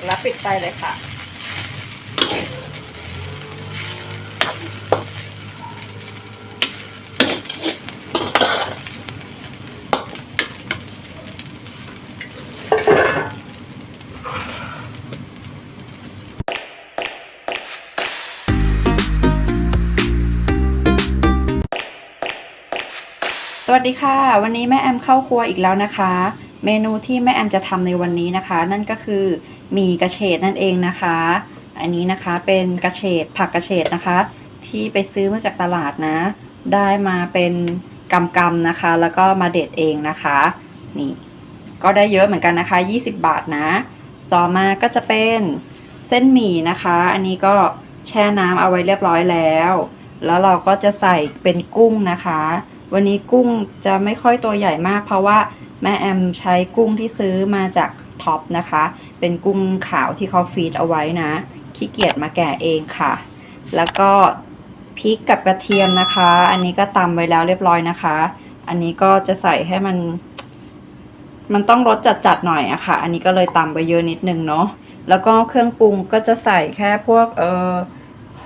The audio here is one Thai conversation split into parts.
กแล้วปิดไฟเลยค่ะ สวัสดีค่ะ วันนี้แม่แอมเข้าครัวอีกแล้วนะคะ เมนูที่แม่แอมจะทำในวันนี้นะคะ นั่นก็คือมีกระเฉดนั่นเองนะคะ อันนี้นะคะเป็นกระเฉดผักกระเฉดนะคะ ที่ไปซื้อมาจากตลาดนะ ได้มาเป็นกำกำๆนะคะ แล้วก็มาเด็ดเองนะคะนี่ก็ได้เยอะเหมือนกันนะคะ 20 บาทนะต่อมาก็จะเป็นเส้นหมี่นะคะ อันนี้ก็แช่น้ำเอาไว้เรียบร้อยแล้ว แล้วเราก็จะใส่เป็นกุ้งนะคะ วันนี้กุ้งจะไม่ค่อยตัวใหญ่มากเพราะว่า แม่แอมใช้กุ้งที่ซื้อมาจากท็อปนะคะ เป็นกุ้งขาวที่เขาฟีดเอาไว้นะ ขี้เกียจมาแกะเองค่ะ แล้วก็พริกกับกระเทียมนะคะ อันนี้ก็ตำไว้แล้วเรียบร้อยนะคะ อันนี้ก็จะใส่ให้มัน มันต้องรสจัดๆหน่อยอะค่ะ อันนี้ก็เลยตำไปเยอะนิดนึงเนาะ แล้วก็เครื่องปรุงก็จะใส่แค่พวกเออ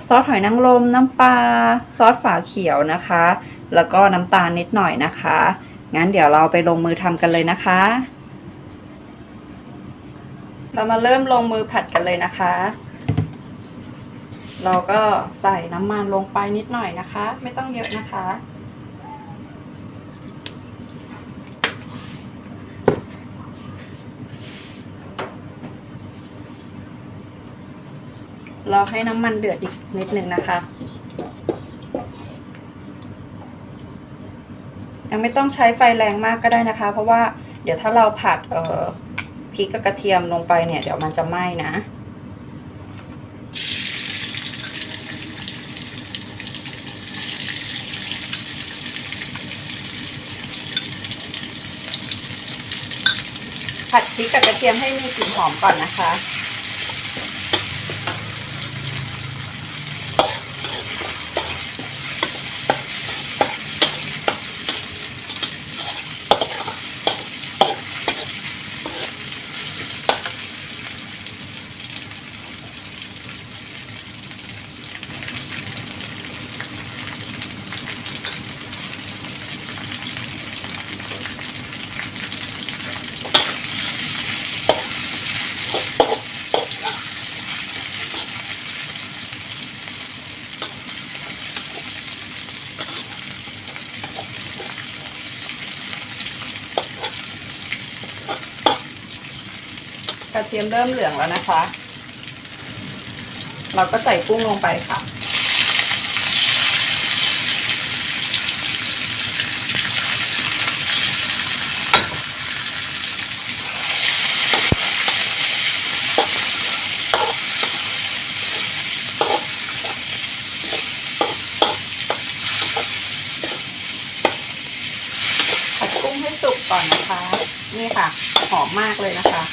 ซอสหอยนางรมน้ำปลาซอสฝาเขียวนะคะ แล้วก็น้ำตาลนิดหน่อยนะคะ งั้นเดี๋ยวเราไปลงมือทำกันเลยนะคะ เรามาเริ่มลงมือผัดกันเลยนะคะ เราก็ใส่น้ำมันลงไปนิดหน่อยนะคะ ไม่ต้องเยอะนะคะรอให้น้ำมันเดือดอีกนิดนึงนะคะ ยังไม่ต้องใช้ไฟแรงมากก็ได้นะคะ เพราะว่าเดี๋ยวถ้าเราผัดเอ่อพริกกับกระเทียมลงไปเนี่ย เดี๋ยวมันจะไหม้นะ ผัดพริกกับกระเทียมให้มีกลิ่นหอมก่อนนะคะ กระเทียมเริ่มเหลืองแล้วนะคะ เราก็ใส่กุ้งลงไปค่ะ ผัดกุ้งให้สุกก่อนนะคะ นี่ค่ะ หอมมากเลยนะคะ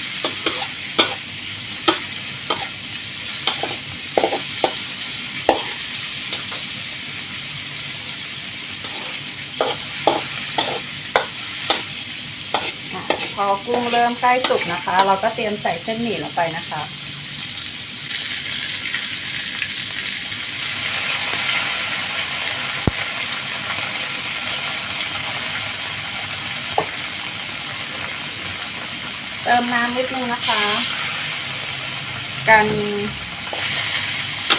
อะพอกุ้งเริ่มใกล้สุกนะคะ เราก็เตรียมใส่เส้นหมี่ลงไปนะคะ เติมน้ำนิดนึงนะคะ กัน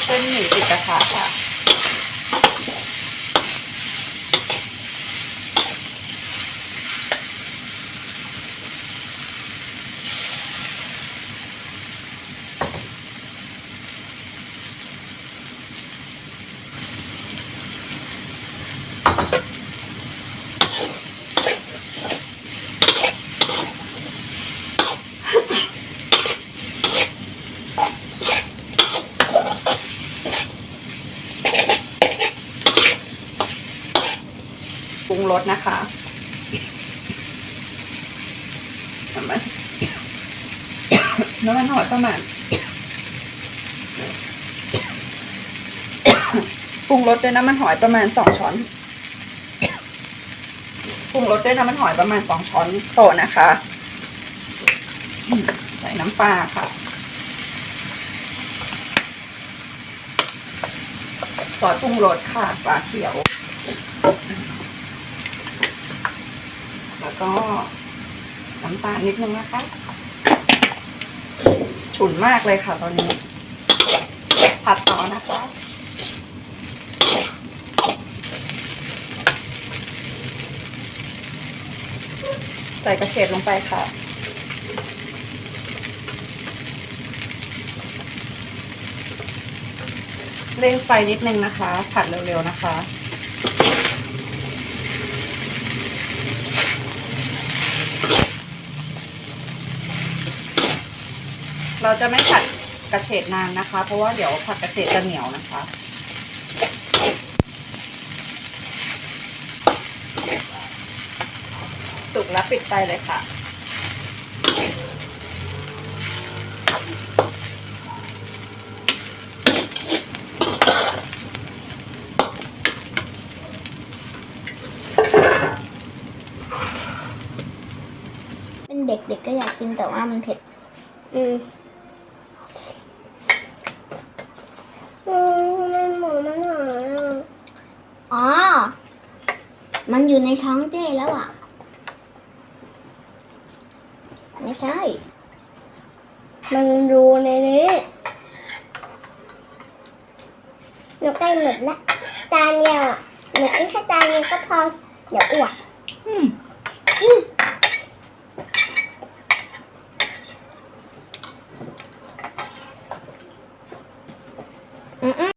เส้นหมี่ติดกระทะค่ะ สนะคะน้ำมันน้ำมันหอยประมาณปรุงรสด้วยน้ำมันหอยประมาณสองช้อนปรุงรสด้วยน้ำมันหอยประมาณสองช้อนโต๊ะนะคะ ใส่น้ำปลาค่ะซอสปรุงรสค่ะปลาเขียว แล้วก็น้ำตาลนิดนึงนะคะ ฉุนมากเลยค่ะตอนนี้ ผัดต่อนะคะใส่กระเฉดลงไปค่ะ เร่งไฟนิดนึงนะคะ ผัดเร็วๆนะคะ เราจะไม่ผัดกระเฉดนานนะคะ เพราะว่าเดี๋ยวผัดกระเฉดจะเหนียวนะคะ สุกแล้วปิดไฟเลยค่ะ เป็นเด็กๆก็อยากกินแต่ว่ามันเผ็ด อืม อืมมันหมูมันหายอะอ๋อ มันอยู่ในท้องเจ้แล้วอะ ไม่ใช่ มันรูในนี้หนูใกล้หมดละจานเดียวอะหนูกินแค่จานเดียวก็พอเดี๋ยวอ้วกอืมอืม